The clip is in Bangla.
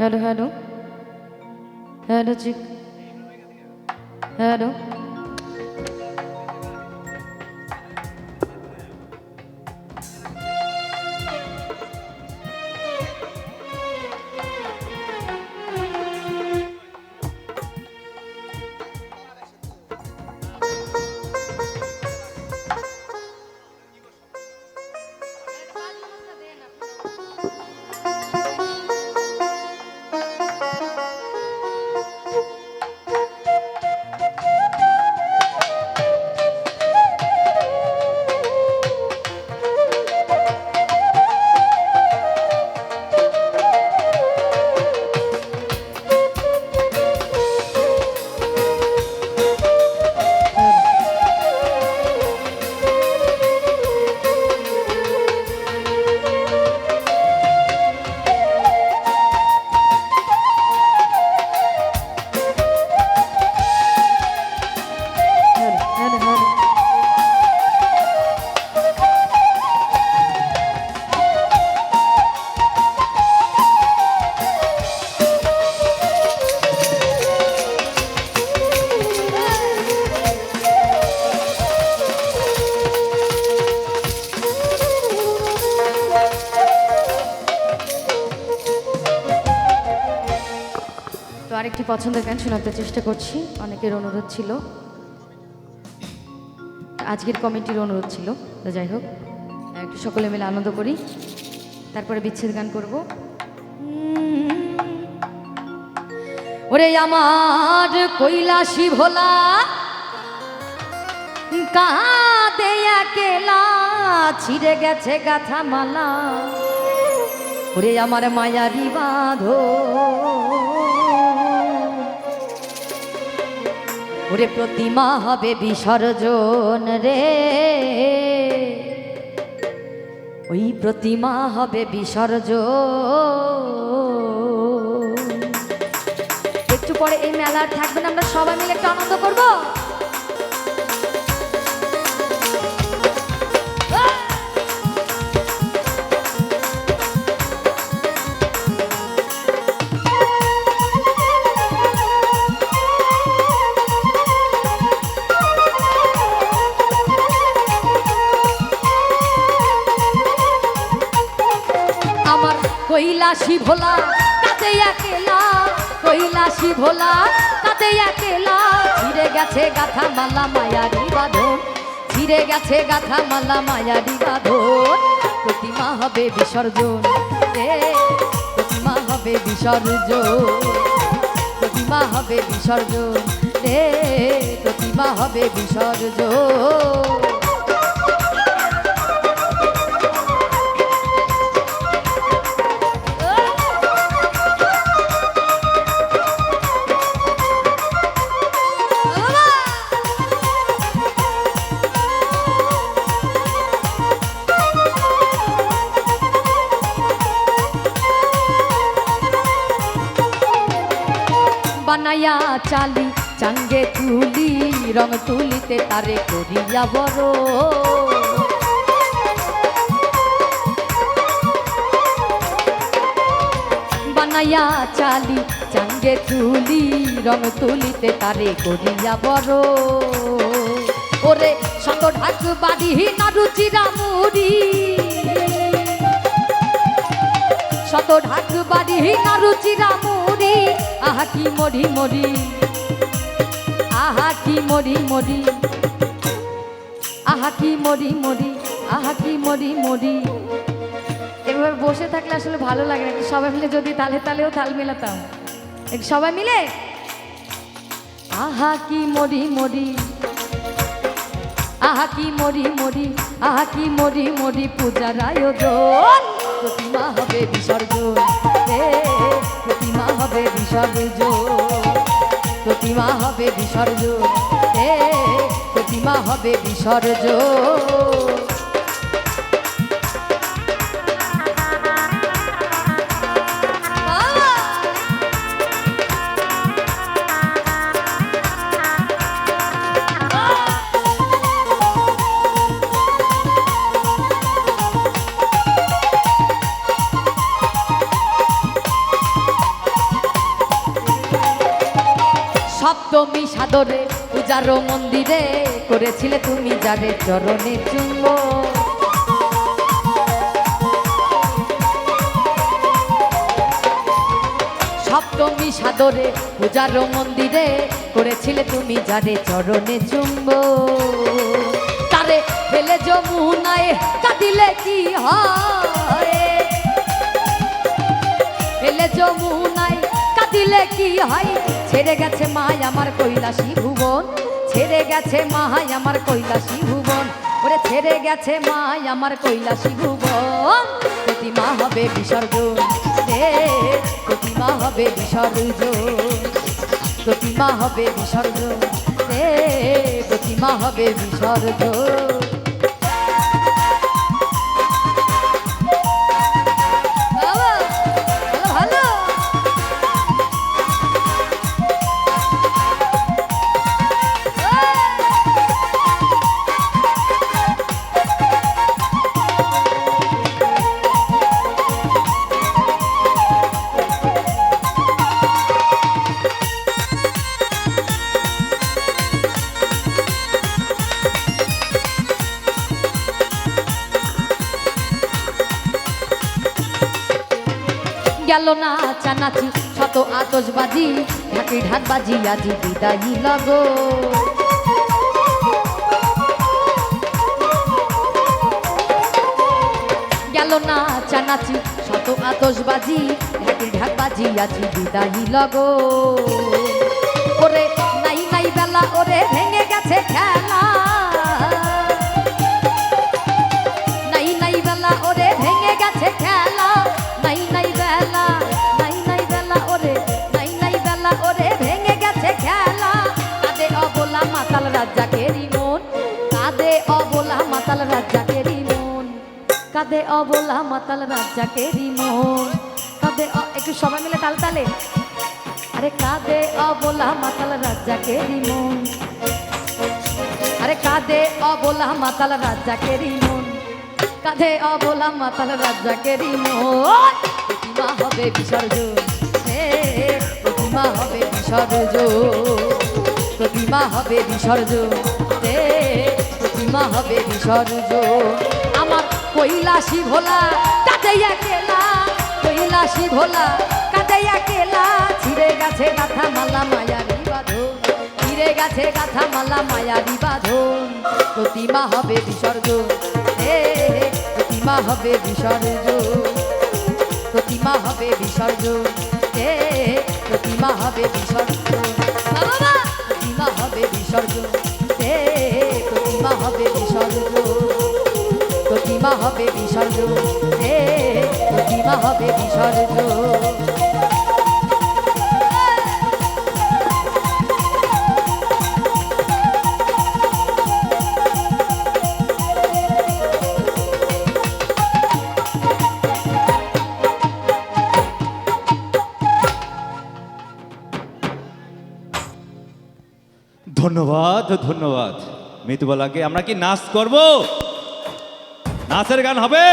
hello hello hello check hello তো আরেকটি পছন্দের গান শোনাতে চেষ্টা করছি। অনেকের অনুরোধ ছিল। আজকের কমিটির অনুরোধ ছিল, তো যাই হোক, একটু সকলে মিলে আনন্দ করি। তারপরে বিচ্ছেদ গান করব। ওরে আমার কৈলাসী ভোলা, কাঁদে একেলা, ছিঁড়ে গেছে গাথা মালা ওরে আমার মায়ারি বাঁধো ওরে প্রতিমা হবে বিসর্জন রে। ওই প্রতিমা হবে বিসর্জন। একটু পরে এই মেলার থাকবেন, আমরা সবাই মিলে একটু আনন্দ করব? কৈলাসী ভোলা কাতে একেলা। কৈলাসী ভোলা কাতে একেলা। ছিঁড়ে গেছে গাথা মালা মায়ারি বাঁধন, ছিঁড়ে গেছে গাথা মালা মায়ারি বাঁধন। প্রতিমা হবে বিসর্জন রে প্রতিমা হবে বিসর্জন। প্রতিমা হবে বিসর্জন রে প্রতিমা হবে বিসর্জন। বানায়া চালি, চাঙ্গে তুলি, রং তুলিতে তারে করিয়া বড়। বানাইয়া চালি, চাঙ্গে তুলি, রং তুলিতে তারে করিয়া বড়। ওরে শত ঢাক বাড়ি, নাড়ু চিরা মুড়ি। শত ঢাক বাড়ি, নাড়ু চিরা মুড়ি আহা কি মরি মরি আহা কি মরি মরি আহা কি মরি মরি আহা কি মরি মরি। এভাবে বসে থাকলে আসলে ভালো লাগে না, সবাই মিলে যদি তালে তালেও তাল মেলাতাম। সবাই মিলে? আহা কি মরি মরি আহা কি মরি মরি আহা কি মরি মরি, পূজার আয়োজন। প্রতিমা হবে বিসর্জন হে প্রতিমা হবে বিসর্জন প্রতিমা হবে বিসর্জন হে প্রতিমা হবে বিসর্জন সাদরে পূজারো মন্দিরে করেছিলে তুমি যারে চরণে চুম্ব। সপ্তমী সাদরে পূজারো মন্দিরে করেছিলে তুমি যারে চরণে চুম্ব। তারে ফেলে যমুনায় কাঁদিলে কি হয়? ফেলে যমুনায় কাঁদিলে কি হয়? ছেড়ে গেছে মাই আমার কৈলাসী ভুবন, ছেড়ে গেছে মাই আমার কৈলাসী ভুবন। ওরে ছেড়ে গেছে মাই আমার কৈলাসী ভুবন, প্রতিমা হবে বিসর্জন। রে প্রতিমা হবে বিসর্জন। প্রতিমা হবে বিসর্জন। রে প্রতিমা হবে বিসর্জন। গেল না চানাচি, শত আতসবাজি ঢাকি ঢাক বাজি, আজি বিদায়ী লগো। গেল না চানাচি, শত আতসবাজি ঢাকি ঢাক বাজি, আজি বিদায়ী লগো। ওরে, নাই নাই বেলা, ওরে, ভেঙে গেছে খেলা ভেঙে গেছে খেলা। কাদে অবলা মাতাল রাজ্জাকে রিমন কাদে অবলা মাতাল রাজ্জাকে রিমন কাদে অবলা মাতাল কাদে অ- একটু সবাই মিলে তাল তালে। আরে কাদে অবলা মাতাল রাজ্জাকে রিমন আরে কাদে অবলা মাতাল রাজ্জাকে রিমন কাঁধে অবলা মাতাল রাজ্জাকে রিমোট প্রতিমা হবে বিসর্জন। হে প্রতিমা হবে বিসর্জন প্রতিমা হবে বিসর্জন হে প্রতিমা হবে বিসর্জন আমার কৈলাসী ভোলা কাঁধে একেলা, কৈলাসী ভোলা কাঁধে একেলা। ছিঁড়ে গেছে গাথা মালা মায়ারি বাঁধন ছিঁড়ে গেছে গাথা মালা মায়ারি বাঁধন প্রতিমা হবে বিসর্জন হে প্রতিমা হবে বিসর্জন প্রতিমা হবে বিসর্জন হে প্রতিমা হবে বিসর্জন। প্রতিমা হবে বিসর্জন। হে, প্রতিমা হবে বিসর্জন। প্রতিমা হবে বিসর্জন। হে, প্রতিমা হবে বিসর্জন। ধন্যবাদ ধন্যবাদ। মিতুবালাকে আমরা কি নাচ করব? নাচের গান হবে।